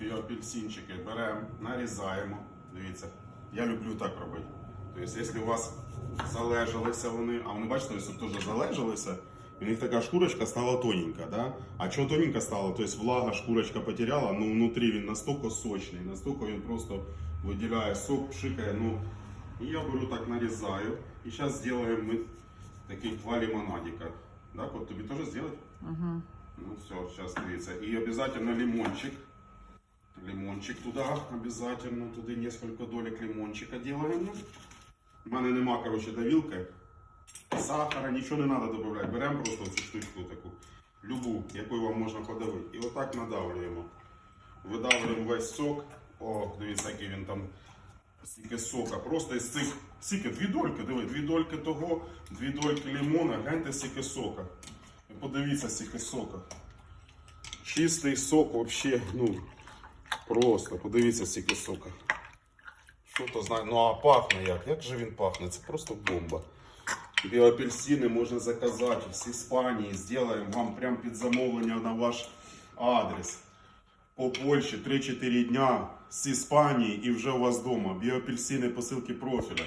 біоапельсинчики беремо, нарізаємо. Дивіться, я люблю так робити. Тобто, якщо у вас залежалися вони, а вони бачите, тут теж залежалися, у них така шкурочка стала тоненька, да? А чого тоненька стала? Тобто влага шкурочка потеряла, ну внутрі він настільки сочний, настільки він просто виділяє сок, пшикає. Ну, і я беру так нарізаю. І зараз зробимо ми такий два лимонадика. Да, Кот, тобі теж зробити? Угу. Ну все, сейчас дивіться. И обязательно лимончик. Лимончик туда обязательно. Туди несколько долек лимончика делаем. У мене нема, короче, давилки. Сахара, нічого не треба додавати. Беремо просто цю штучку таку. Любу, яку вам можна подавити. І отак надавлюємо. Видавлюємо весь сок. О, дивіться, який він там. Скільки сока. Просто із цих. Скільки? Дві дольки, диви, дві дольки того, дві дольки лимона, гляньте, скільки сока. Подивіться, скільки сока. Чистий сок ну, просто, подивіться, скільки сока. Що то знає? Ну а пахне як? Як же він пахне? Це просто бомба. Біоапельсини можна заказати з Іспанії, зробимо вам прям під замовлення на ваш адрес. По Польщі 3-4 дня з Іспанії і вже у вас вдома. Біоапельсини посилки профіля.